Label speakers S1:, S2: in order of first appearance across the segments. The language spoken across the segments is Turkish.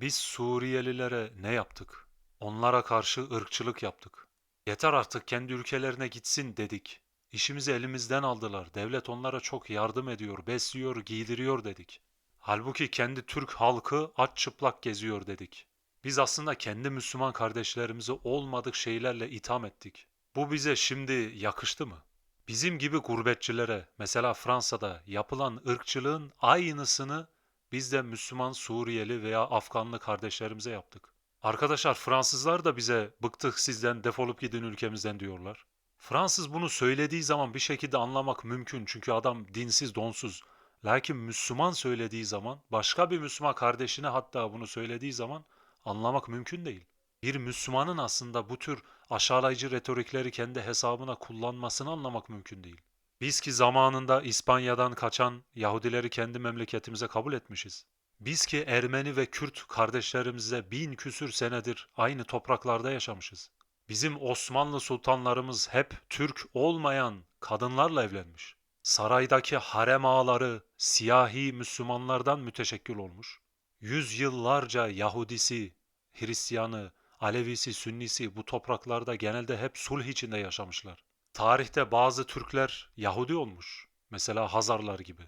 S1: Biz Suriyelilere ne yaptık? Onlara karşı ırkçılık yaptık. Yeter artık kendi ülkelerine gitsin dedik. İşimizi elimizden aldılar. Devlet onlara çok yardım ediyor, besliyor, giydiriyor dedik. Halbuki kendi Türk halkı aç çıplak geziyor dedik. Biz aslında kendi Müslüman kardeşlerimizi olmadık şeylerle itham ettik. Bu bize şimdi yakıştı mı? Bizim gibi gurbetçilere, mesela Fransa'da yapılan ırkçılığın aynısını biz de Müslüman Suriyeli veya Afganlı kardeşlerimize yaptık. Arkadaşlar Fransızlar da bize bıktık sizden defolup gidin ülkemizden diyorlar. Fransız bunu söylediği zaman bir şekilde anlamak mümkün çünkü adam dinsiz donsuz. Lakin Müslüman söylediği zaman başka bir Müslüman kardeşine hatta bunu söylediği zaman anlamak mümkün değil. Bir Müslümanın aslında bu tür aşağılayıcı retorikleri kendi hesabına kullanmasını anlamak mümkün değil. Biz ki zamanında İspanya'dan kaçan Yahudileri kendi memleketimize kabul etmişiz. Biz ki Ermeni ve Kürt kardeşlerimizle bin küsür senedir aynı topraklarda yaşamışız. Bizim Osmanlı sultanlarımız hep Türk olmayan kadınlarla evlenmiş. Saraydaki harem ağaları siyahi Müslümanlardan müteşekkil olmuş. Yüzyıllarca Yahudisi, Hristiyanı, Alevisi, Sünnisi bu topraklarda genelde hep sulh içinde yaşamışlar. Tarihte bazı Türkler Yahudi olmuş. Mesela Hazarlar gibi.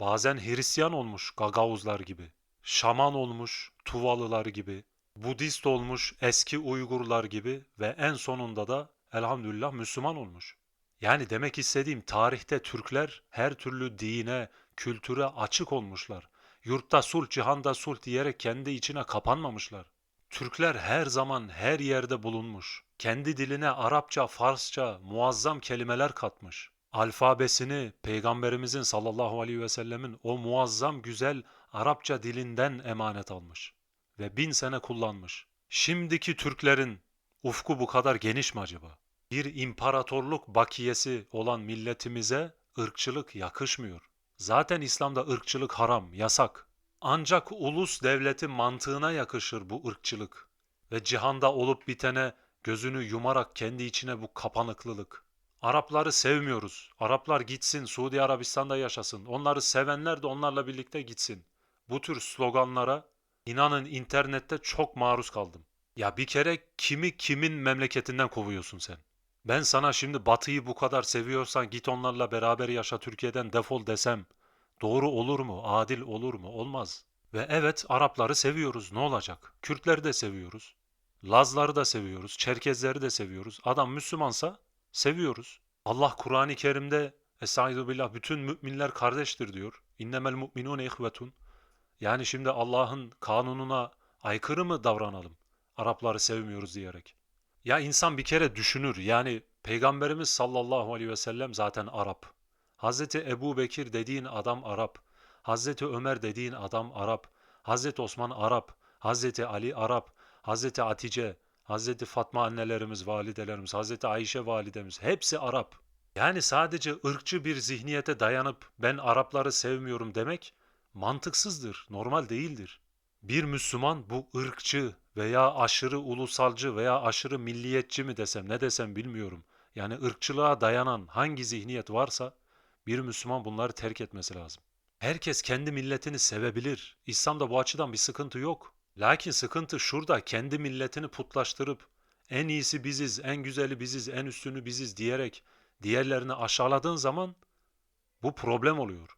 S1: Bazen Hristiyan olmuş Gagavuzlar gibi. Şaman olmuş Tuvalılar gibi. Budist olmuş eski Uygurlar gibi ve en sonunda da elhamdülillah Müslüman olmuş. Yani demek istediğim tarihte Türkler her türlü dine, kültüre açık olmuşlar. Yurtta sulh, cihanda sulh diyerek kendi içine kapanmamışlar. Türkler her zaman her yerde bulunmuş. Kendi diline Arapça, Farsça muazzam kelimeler katmış. Alfabesini Peygamberimizin sallallahu aleyhi ve sellemin o muazzam güzel Arapça dilinden emanet almış. Ve bin sene kullanmış. Şimdiki Türklerin ufku bu kadar geniş mi acaba? Bir imparatorluk bakiyesi olan milletimize ırkçılık yakışmıyor. Zaten İslam'da ırkçılık haram, yasak. Ancak ulus devleti mantığına yakışır bu ırkçılık. Ve cihanda olup bitene gözünü yumarak kendi içine bu kapanıklılık. Arapları sevmiyoruz. Araplar gitsin, Suudi Arabistan'da yaşasın. Onları sevenler de onlarla birlikte gitsin. Bu tür sloganlara inanın internette çok maruz kaldım. Ya bir kere kimi kimin memleketinden kovuyorsun sen? Ben sana şimdi Batı'yı bu kadar seviyorsan git onlarla beraber yaşa Türkiye'den defol desem doğru olur mu? Adil olur mu? Olmaz. Ve evet Arapları seviyoruz. Ne olacak? Kürtleri de seviyoruz. Lazları da seviyoruz. Çerkezleri de seviyoruz. Adam Müslümansa seviyoruz. Allah Kur'an-ı Kerim'de Estaizu billah bütün müminler kardeştir diyor. İnnemel mu'minune ihvetun. Yani şimdi Allah'ın kanununa aykırı mı davranalım? Arapları sevmiyoruz diyerek. Ya insan bir kere düşünür. Yani Peygamberimiz sallallahu aleyhi ve sellem zaten Arap. Hazreti Ebu Bekir dediğin adam Arap. Hazreti Ömer dediğin adam Arap. Hazreti Osman Arap. Hazreti Ali Arap. Hazreti Hatice, Hazreti Fatma annelerimiz, validelerimiz, Hazreti Ayşe validemiz hepsi Arap. Yani sadece ırkçı bir zihniyete dayanıp ben Arapları sevmiyorum demek mantıksızdır, normal değildir. Bir Müslüman bu ırkçı veya aşırı ulusalcı veya aşırı milliyetçi mi desem ne desem bilmiyorum. Yani ırkçılığa dayanan hangi zihniyet varsa bir Müslüman bunları terk etmesi lazım. Herkes kendi milletini sevebilir. İslam'da bu açıdan bir sıkıntı yok. Lakin sıkıntı şurada kendi milletini putlaştırıp en iyisi biziz, en güzeli biziz, en üstünü biziz diyerek diğerlerini aşağıladığın zaman bu problem oluyor.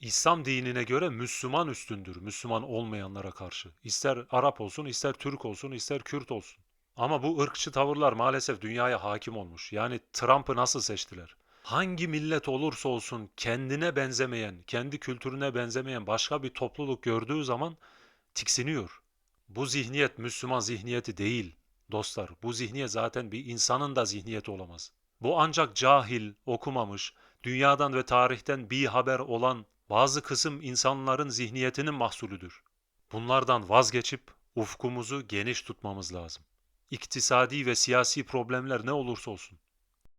S1: İslam dinine göre Müslüman üstündür Müslüman olmayanlara karşı. İster Arap olsun, ister Türk olsun, ister Kürt olsun. Ama bu ırkçı tavırlar maalesef dünyaya hakim olmuş. Yani Trump'ı nasıl seçtiler? Hangi millet olursa olsun kendine benzemeyen, kendi kültürüne benzemeyen başka bir topluluk gördüğü zaman tiksiniyor. Bu zihniyet Müslüman zihniyeti değil. Dostlar, bu zihniyet zaten bir insanın da zihniyeti olamaz. Bu ancak cahil, okumamış, dünyadan ve tarihten bir haber olan bazı kısım insanların zihniyetinin mahsulüdür. Bunlardan vazgeçip ufkumuzu geniş tutmamız lazım. İktisadi ve siyasi problemler ne olursa olsun.